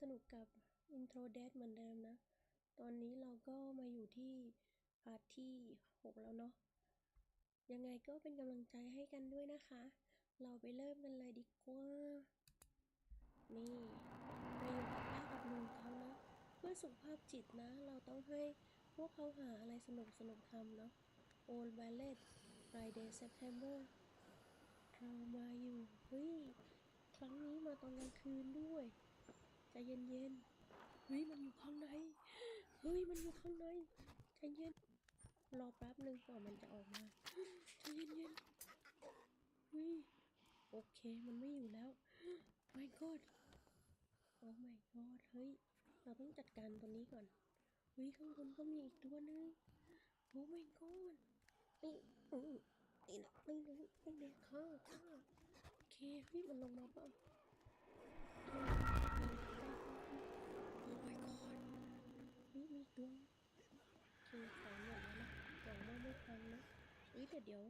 สนุกกับ Intro d e a d เหมือนเดิมนะ ตอนนี้เราก็มาอยู่ที่พาร์ทที่ 6 แล้วเนาะ ยังไงก็เป็นกำลังใจให้กันด้วยนะคะ เราไปเริ่มกันเลยดีกว่า นี่เราอยู่กับป้ากับลุงเขานะ เพื่อสุขภาพจิตนะ เราต้องให้พวกเขาหาอะไรสนุกสนุกทำเนาะ Old Ballet Friday September เรามาอยู่ เฮ้ย ครั้งนี้มาตอนกลางคืนด้วย ใจเย็นๆเฮ้ยมันอยู่ข้างในเฮ้ยมันอยู่ข้างในใจเย็นรอแป๊บหนึ่งกว่ามันจะออกมาใจเย็นๆเฮ้ยโอเคมันไม่อยู่แล้ว my god โอ้ my god เฮ้ยเราต้องจัดการตัวนี้ก่อนเฮ้ยข้างบนก็มีอีกตัวนึงโอ้ my god นี่นี่นะนี่นะนี่นะข้าข้าโอเคเฮ้ยมันลงมาปล่า โอ้ my god เฮ้ยมีตัวโอขอหมดแล้วนะหวังว่าไม่พังนะเฮ้ยแต่เดี๋ยว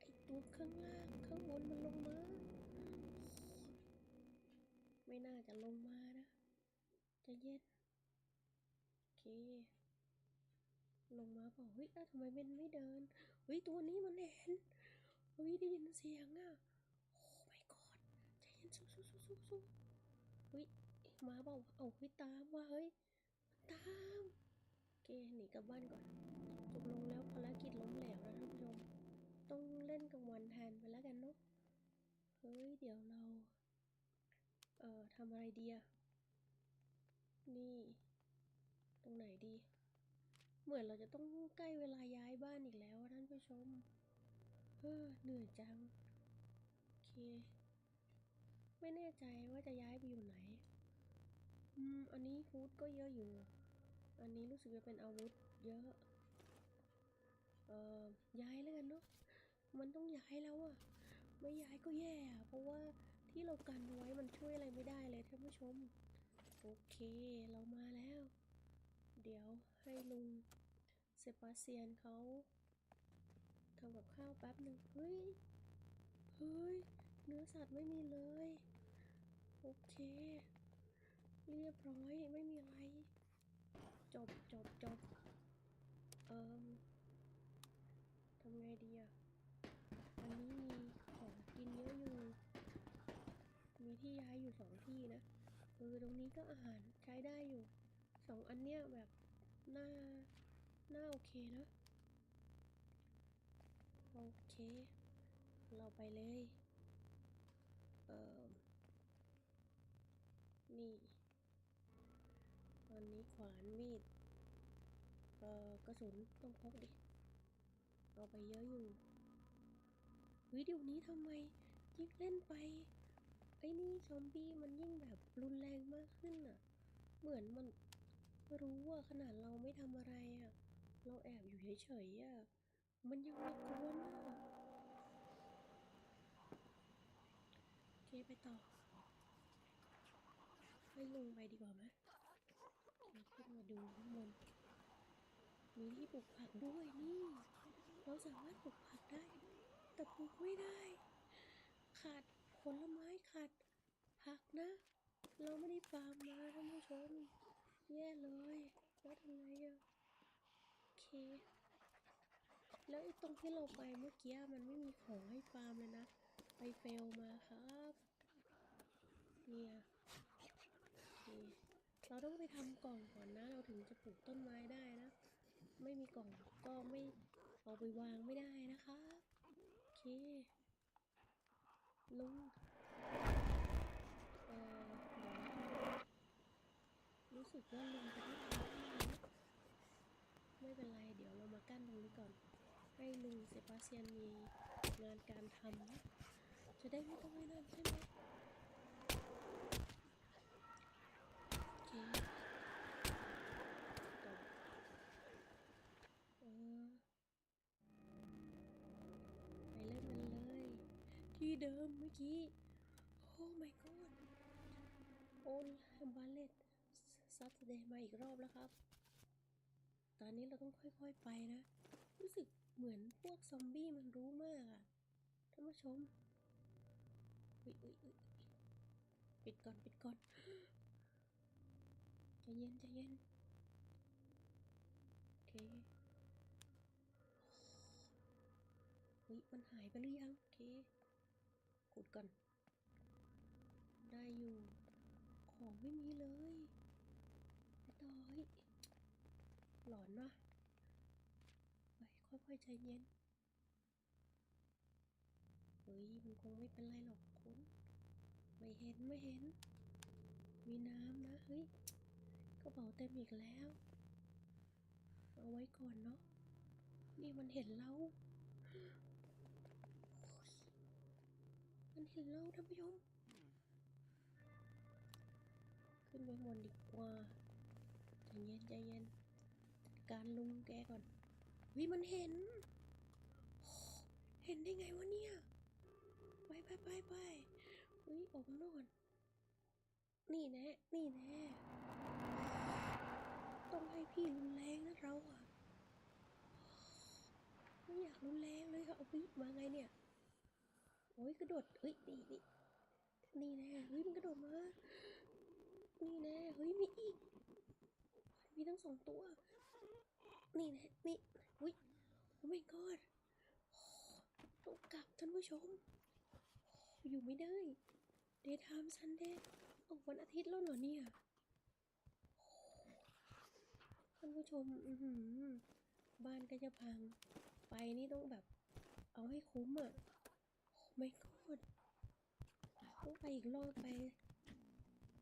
ไอตัวข้างล่างข้างบนมันลงมา ไม่น่าจะลงมานะจะเย็นโอเค ลงมาเปล่าเฮ้ยอ้วทำไมมันไม่เดิน เฮ้ยตัวนี้มันเห็นเฮ้ยได้ยินเสียงอะ โอ้ my god ใจเย็นสู้สู้สู้สู้สู้เฮ้ยมาเปล่าเอาเฮ้ยตามว่ะเฮ้ย ตามโอเคหนีกลับบ้านก่อนจบลงแล้วภารกิจล้มเหลวนะท่านผู้ชม ต้องเล่นกลางวันแทนไปแล้วกันเนาะ เฮ้ย เดี๋ยวเรา เอ่อทำอะไรดีอะนี่ ตรงไหนดี เหมือนเราจะต้องใกล้เวลาย้ายบ้านอีกแล้วท่านผู้ชม เฮ้อเหนื่อยจัง โอเค ไม่แน่ใจว่าจะย้ายไปอยู่ไหน อืม อันนี้ฟู้ดก็เยอะอยู่ อันนี้รู้สึกจะเป็นอาวุธเยอะ เอ่อ ย้ายแล้วกันเนาะ มันต้องย้ายแล้วอะไม่ย้ายก็แย่เพราะว่าที่เรากันไว้มันช่วยอะไรไม่ได้เลยท่านผู้ชม โอเค เรามาแล้ว เดี๋ยวให้ลุงเซบาสเตียนเขาทำกับข้าวแป๊บหนึ่งเฮ้ย เฮ้ย เนื้อสัตว์ไม่มีเลย โอเค เรียบร้อยไม่มีอะไร จบจบจบเอ่มทำไงดีอะอันนี้มีของกินเยอะอยู่ มีที่ย้ายอยู่สองที่นะเออตรงนี้ก็อาหารใช้ได้อยู่สองอันเนี้ยแบบน่าน่าโอเคนะโอเค เราไปเลย เอ่อนี่ นนี้ขวานมีด เอ่อกระสุนต้องพกดิ เอาไปเยอะอยู่เฮ้ยเดี๋ยวนี้ทำไมยิ่งเล่นไป ไอ้นี่ซอมบี้มันยิ่งแบบรุนแรงมากขึ้นอะ เหมือนมันรู้ว่าขนาดเราไม่ทำอะไรอะ เราแอบอยู่เฉยๆอะ มันยังมากวนอะโอเคไปต่อให้ลุงไปดีกว่าไหม ดูข้างบนมีที่ปลูกผักด้วยนี่ เราสามารถปลูกผักได้ แต่ปลูกไม่ได้ ขาดผลไม้ขาดผักนะ เราไม่ได้ฟาร์มมาท่านผู้ชมแย่เลยแล้วทำไงอะโอเค แล้วไอ้ตรงที่เราไปเมื่อกี้มันไม่มีของให้ฟาร์มเลยนะ ไปเฟลมาครับ เนี่ย เราต้องไปทำกล่องก่อนนะ เราถึงจะปลูกต้นไม้ได้นะ ไม่มีกล่องก็ไม่เอาไปวางไม่ได้นะคะโอเคลุงเออเดี๋ยวนรู้สึกว่าลุงจะไม่ทำให้นไม่เป็นไร เดี๋ยวเรามากั้นตรงนี้ก่อน ให้ลุงเซบาสเตียนมีงานการทำจะได้ไม่ต้องไอ้นั่นใช่ไหม โอเคต่อเอไปเล่นกันเลย ที่เดิมเมื่อกี้ โอ้ my god โอนบาเลตซัตเดย์มาอีกรอบแล้วครับ ตอนนี้เราต้องค่อยๆไปนะ รู้สึกเหมือนพวกซอมบี้มันรู้มากอะท่านผู้ชม อุ๊ยอุ๊ยอุ๊ยอุ๊ยปิดก่อน ปิดก่อน ใจเย็นใจเย็น โอเคเฮ้ยมันหายไปหรือยัง โอเค ขุดก่อน ได้อยู่ ของไม่มีเลยไปต่อเฮ้ยหลอนวะไปค่อยๆใจเย็น เฮ้ย มันคงไม่เป็นไรหรอกคุณ ไม่เห็นไม่เห็น มีน้ำนะ เฮ้ย กระเป๋าเต็มอีกแล้ว เอาไว้ก่อนเนาะ นี่มันเห็นเราโอ๊ยมันเห็นเราท่านผู้ชม ขึ้นไปบนดีกว่า ใจเย็นใจเย็น การลุงแกก่อน วิมันเห็น เห็นได้ไงวะเนี่ย ไปไปไปไปเฮ้ยออกมาหน่อยนี่แน่ นี่แน่ ต้องให้พี่รุนแรงนะเราอะไม่อยาก รุนแรงเลยค่ะเอาวิมาไงเนี่ย โอ้ยกระโดดเฮ้ยนี่นี่นี่แน่เฮ้ยมันกระโดดมา นี่แน่เฮ้ยมีอีกมีทั้งสองตัว นี่แน่นี่อุ้ยโอ้ my god ต้องกลับท่านผู้ชม อยู่ไม่ได้ daytime sunday ออกวันอาทิตย์แล้วเหรอเนี่ยท่านผู้ชม อืบ้านก็จะพัง ต้องแบบ เอาให้คุ้มอะโอ้ my god ต้องไปอีกรอบไป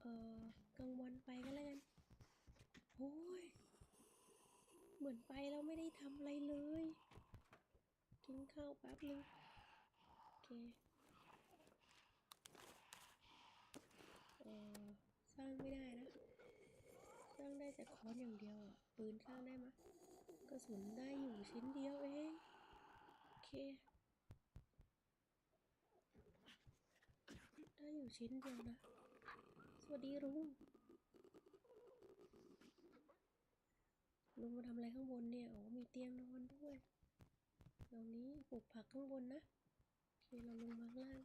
เอ่อกลางวันไปก็แล้วกันโอ้ย เหมือนไปแล้วไม่ได้ทำอะไรเลย กินข้าวแป๊บนึง โอเค เอ่อ สร้างไม่ได้นะ สร้างได้แต่ค้อนอย่างเดียวอะ ปืนสร้างได้ไหมะกระสุนได้อยู่ชิ้นเดียวเอง ได้อยู่ชิ้นเดียวนะ สวัสดีลุงลุงมาทำอะไรข้างบนเนี่ย โอ๋อมีเตียงนอนด้วย ตรงนี้ปลูกผักข้างบนนะ โอเค เราลงมาล่าง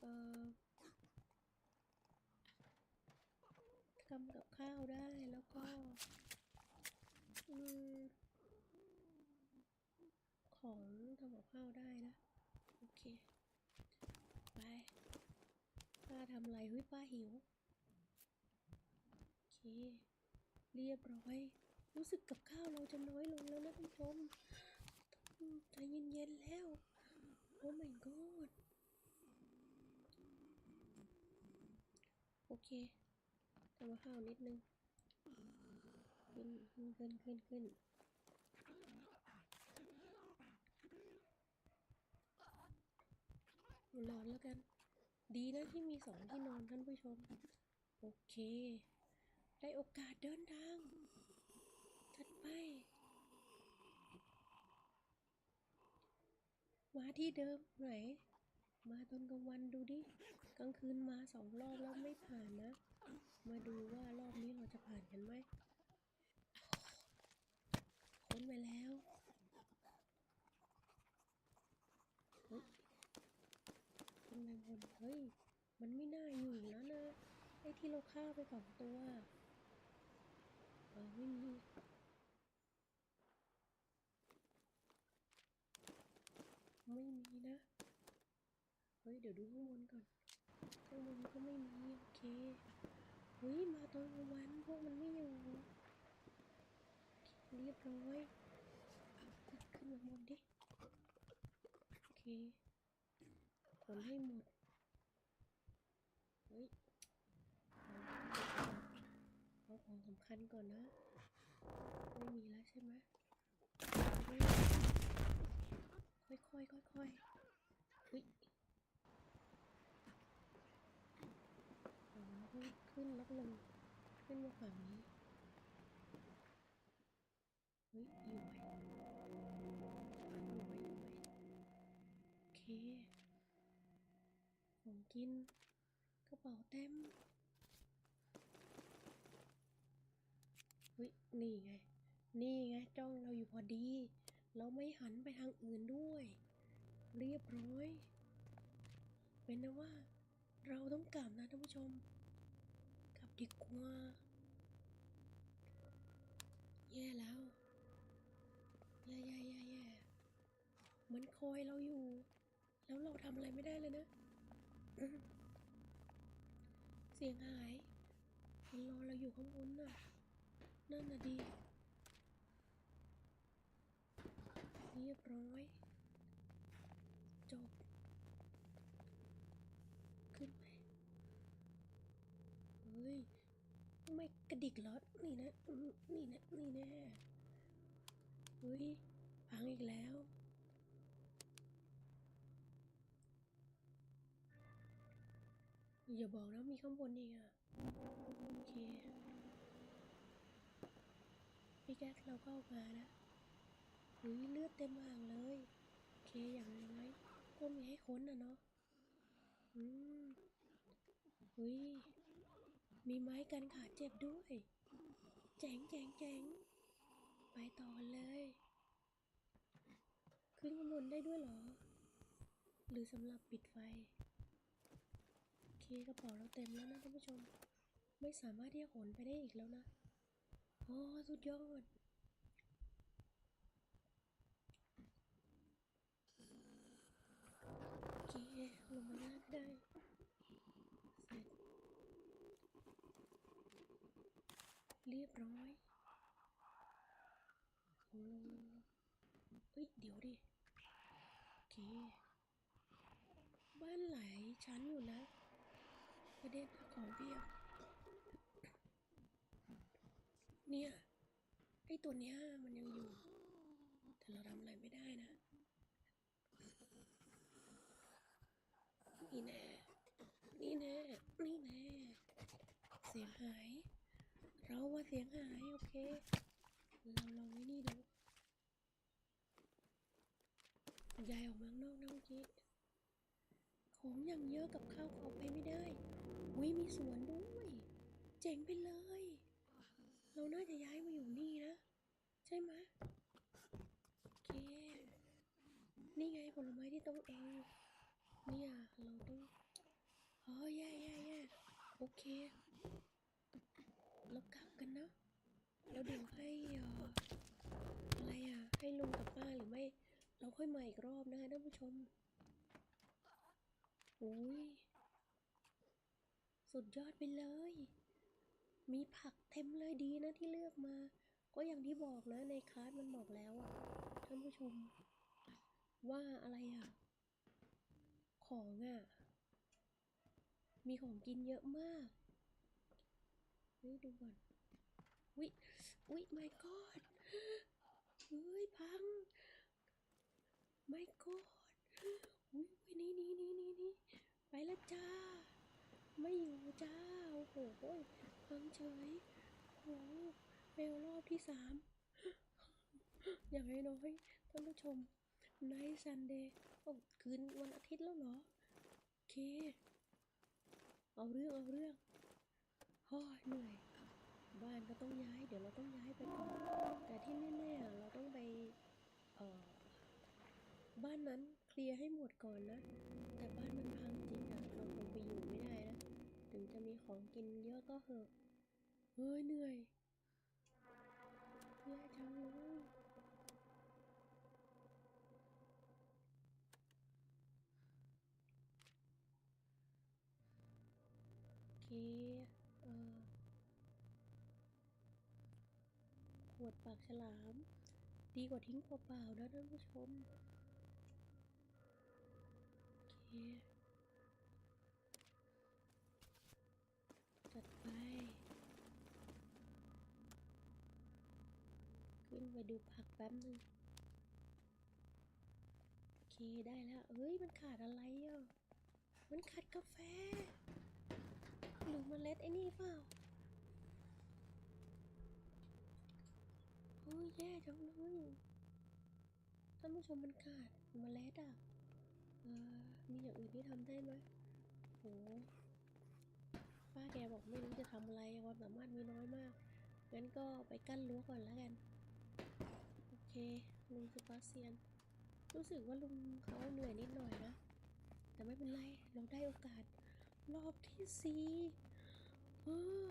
เอ่อทำกับข้าวได้แล้วก็ อืม ของทำกับข้าวได้นะ โอเค ไป ป้าทำอะไรเฮ้ยป้าหิว โอเค เรียบร้อย รู้สึกกับข้าวเราจะน้อยลงแล้วนะท่านผู้ชมใจเย็นๆแล้ว โอ้ my god โอเคทำกับข้าวนิดนึง ขึ้นขึ้นขึ้นขึ้นขึ้น นอนแล้วกัน ดีนะที่มีสองที่นอนท่านผู้ชม โอเค ได้โอกาสเดินทางถัดไป มาที่เดิมไหน มาตอนกลางวันดูดิ กลางคืนมาสองรอบแล้วไม่ผ่านนะ มาดูว่ารอบนี้เราจะผ่านกันไหมค้นไปแล้ว เฮ้ย นเฮ้ย มันไม่น่าอยู่แล้วนะไอ้ที่เราฆ่าไปสองตัวเออไม่มีไม่มีนะ เฮ้ย เดี๋ยวดูข้างบนก่อน ข้างบนก็ไม่มี โอเค เฮ้ย มาตอนกลางวันพวกมันไม่อยู่ เรียบร้อยขึ้นมาบนดิ โอเคขนให้หมด เฮ้ย เอาของสำ คัญก่อนนะ ไม่มีแล้วใช่ไหมค่อยค่อยค่อยค่อยๆอุ้ยอ๋อเฮ้ยขึ้นล้วลงขึ้นมาฝั่งนี้เฮ้ยอยู่ไหมอยู่ไหมอยู่ไหมโอเคของกินกระเป๋าเต็ม เฮ้ยนี่ไง นี่ไงจ้องเราอยู่พอดี เราไม่หันไปทางอื่นด้วย เรียบร้อย เป็นนะว่า เราต้องกลับนะท่านผู้ชม กลับดีกว่า แย่แล้ว แย่แย่แย่แย่มันคอยเราอยู่ แล้วเราทำอะไรไม่ได้เลยนะเสียงหายมันรอเราอยู่ข้างบนน่ะ นั่นน่ะดี เรียบร้อย จบ ขึ้นไปเฮ้ย ไม่กระดิกเหรอ นี่นะอื้อนี่นะ นี่แน่เฮ้ยพังอีกแล้วอย่าบอกนะมีข้างบนอีกอะโอเค พี่แก๊เราก็เอามานะเฮ้ยเลือดเต็มอ่างเลย โอเคอย่างน้อยก็มีให้ค้นอะเนาะ อืมเฮ้ยมีไม้กันขาดเจ็บด้วย แจ๋งแจ๋งแจ๋งไปต่อเลย ขึ้นข้างบนได้ด้วยเหรอ หรือสำหรับปิดไฟ โอเคกระเป๋าเราเต็มแล้วนะท่านผู้ชม ไม่สามารถที่จะขนไปได้อีกแล้วนะ อ้สุดยอดโอเคลงมาลากได้เสร็จเรียบร้อยลงลงลงลงเฮ้ย เดี๋ยวดิ โอเค บ้านหลายชั้นอยู่นะ ประเด็นของเพียบ เนี่ยไอตัวเนี้ยมันยังอยู่ แต่เราทำอะไรไม่ได้นะ นี่แน่ นี่แน่ นี่แน่ เสียงหาย เราว่าเสียงหาย โอเค เราลองไว้นี่ดูยายออกมาข้างนอกนะเมื่อกี้ของอย่างเยอะกับข้าวของไปไม่ได้อุ้ยมีสวนด้วย เจ๋งไปเลย เราน่าจะย้ายมาอยู่นี่นะ ใช่ไหมโอเค นี่ไงผลไม้ที่ต้องเอง เนี่ยเราต้องอ๋อแย่แย่แย่โอเค เรากลับกันนะแล้วเดี๋ยวให้เอ่ออะไรอะ ให้ลุงกับป้าหรือไม่ เราค่อยมาอีกรอบนะคะท่านผู้ชมอุ้ยสุดยอดไปเลย มีผักเต็มเลยดีนะที่เลือกมา ก็อย่างที่บอกนะในคลาสมันบอกแล้วอะท่านผู้ชม ว่าอะไรอะของอะมีของกินเยอะมากเฮ้ยดูก่อนวิวิไม่กอดเฮ้ยพังไม่กอดอุ้ยนี่นี่นี่นี่นี่ไปแล้วจ้า ไม่อยู่จ้า โอ้โหฟังเฉยโอ้เฟลรอบที่สามอย่างน้อยๆท่านผู้ชมในซันเดย์โอ้คืนวันอาทิตย์แล้วเหรอ โอเค เอาเรื่อง เอาเรื่องฮ้อยเหนื่อยบ้านก็ต้องย้าย เดี๋ยวเราต้องย้ายไปก่อนแต่ที่แน่ๆเราต้องไปเอ่อบ้านนั้นเคลียร์ให้หมดก่อนนะ แต่บ้านมันพัง จะมีของกินเยอะก็เหอะ เฮ้ยเหนื่อยแย่จังเลยโอเค เออขวดปากฉลาม ดีกว่าทิ้งเปล่าๆนะท่านผู้ชม โอเค จัดไป ขึ้น ไปดูผักแป๊บนึง โอเคได้แล้วเฮ้ยมันขาดอะไรอะ มันขาดกาแฟ หรือมเมล็ดไอ้นี่เปล่าโอ้ยแย่จังเลยท่านผู้ชมมันขาดมเมล็ดอะ เออ มีอย่างอื่นที่ทำได้ไหมโหป้าแกบอกไม่รู้จะทำอะไรความสามารถมีน้อยมาก งั้นก็ไปกั้นรั้วก่อนแล้วกัน โอเค ลุงสปาเซียน รู้สึกว่าลุงเขาเหนื่อยนิดหน่อยนะ แต่ไม่เป็นไร เราได้โอกาส รอบที่สี่เออ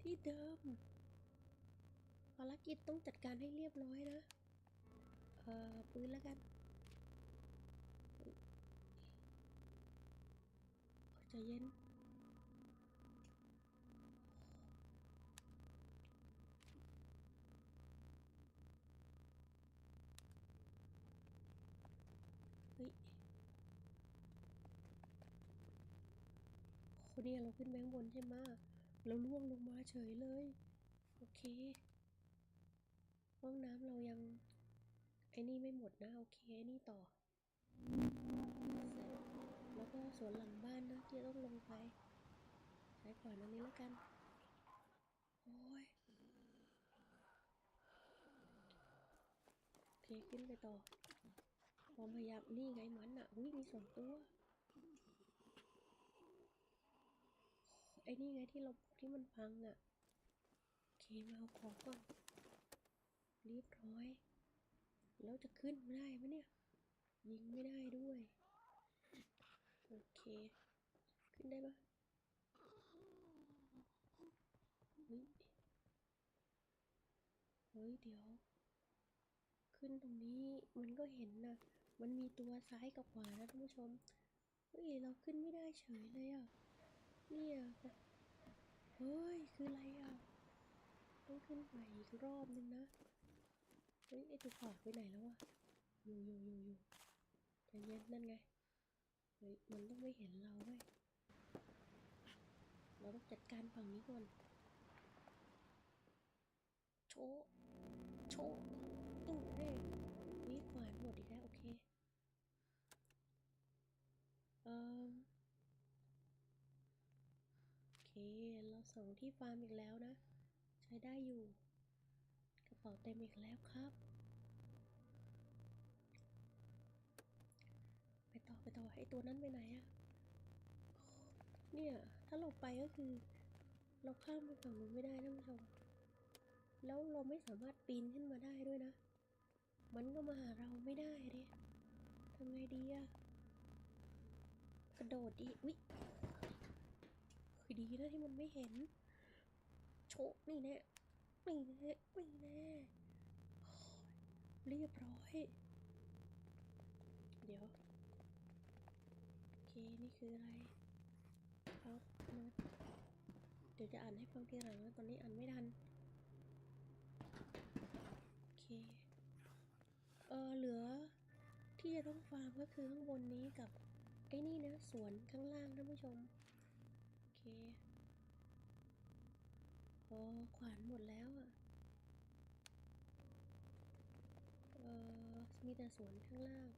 ที่เดิม ภารกิจต้องจัดการให้เรียบร้อยนะ เอ่อ ปืนแล้วกันใจเย็น เฮ้ยโห เนี่ยเราขึ้นแบงบนใช่ไหมเราล่วงลงมาเฉยเลย โอเค ห้องน้ำเรายัง ไอ้นี่ไม่หมดนะ โอเคไอ้นี่ต่อ แล้วก็สวนหลังบ้านนะที่ต้องลงไป ใช้ขวานอันนี้แล้วกัน โอ้ยโอเคขึ้นไปต่อความพยายามนี่ไงมันอะอุ้ยมีสองตัว ไอ้นี่ไงที่เราที่มันพังอะโอเคมาเอาของก่อนเรียบร้อย แล้วจะขึ้นไม่ได้ไหมเนี่ย ยิงไม่ได้ด้วย โอเค ขึ้นได้ปะเฮ้ยเฮ้ยเดี๋ยว ขึ้นตรงนี้มันก็เห็นนะมันมีตัวซ้ายกับขวานะท่านผู้ชม เฮ้ย เราขึ้นไม่ได้เฉยเลยอะ เนี่ยเฮ้ย คืออะไรอะ ต้องขึ้นไปอีกรอบนึงนะ เฮ้ย ไอตัวขวาไปไหนแล้วอะอยู่อยู่อยู่อยู่ใจเย็นนั่นไง เฮ้ย มันต้องไม่เห็นเราเว้ยเราต้องจัดการฝั่งนี้ก่อน โชว์โชว์อื้เฮ้ยวิขวานหมดอีกแล้ว โอเค เอ่อโอเค เรา ส่งที่ฟาร์มอีกแล้วนะ ใช้ได้อยู่ กระเป๋าเต็มอีกแล้วครับ ไปต่อไปต่อไอตัวนั้นไปไหนอะเนี่ย ถ้าเราไปก็คือ เราข้ามไปฝั่งนู้นไม่ได้ท่านผู้ชม แล้วเราไม่สามารถปีนขึ้นมาได้ด้วยนะ มันก็มาหาเราไม่ได้ดิทำไงดีอะกระโดดดีอุ๊ย นะที่มันไม่เห็น โชะนี่แน่นี่แน่นี่แน่เรียบร้อย เดี๋ยว โอเค นี่คืออะไรครับโน้ตเดี๋ยวจะอ่านให้ฟังทีหลังนะตอนนี้อ่านไม่ทัน โอเค เออเหลือที่จะต้องฟาร์มก็คือข้างบนนี้กับไอ้นี่นะสวนข้างล่างท่านผู้ชม โอเค ขวานหมดแล้วอะเออมีแต่สวนข้างล่าง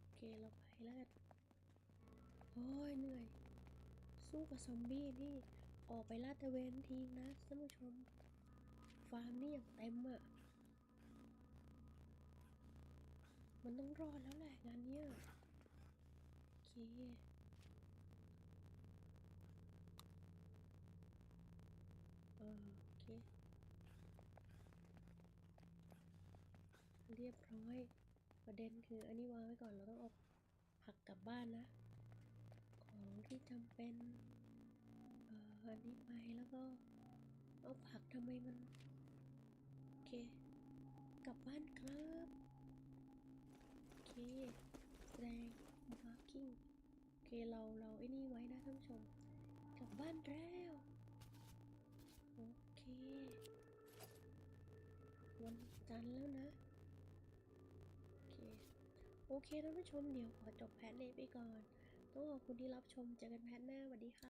โอเค เราไปแล้วกันโอ้ยเหนื่อย สู้กับซอมบี้นี่ ออกไปลาดตะเวนทีนะท่านผู้ชม ฟาร์มนี่อย่างเต็มอะมันต้องรอดแล้วแหละงานเนี้ยโอเค เออโอเค เรียบร้อย ประเด็นคืออันนี้วางไว้ก่อนเราต้องเอาผักกลับบ้านนะ ของที่จำเป็นเอ่ออันนี้ไปแล้วก็เอาผักทำไมมัน โอเค กลับบ้านครับโอเคแสดง marking โอเคเราเราไอ้นี่ไว้นะท่านผู้ชม กลับบ้านแล้วโอเค วันจันทร์แล้วนะ โอเคท่านผู้ชมเดี๋ยวขอจบแพทเลนไปก่อน ต้องขอบคุณที่รับชม เจอกันแพทหน้าสวัสดีค่ะ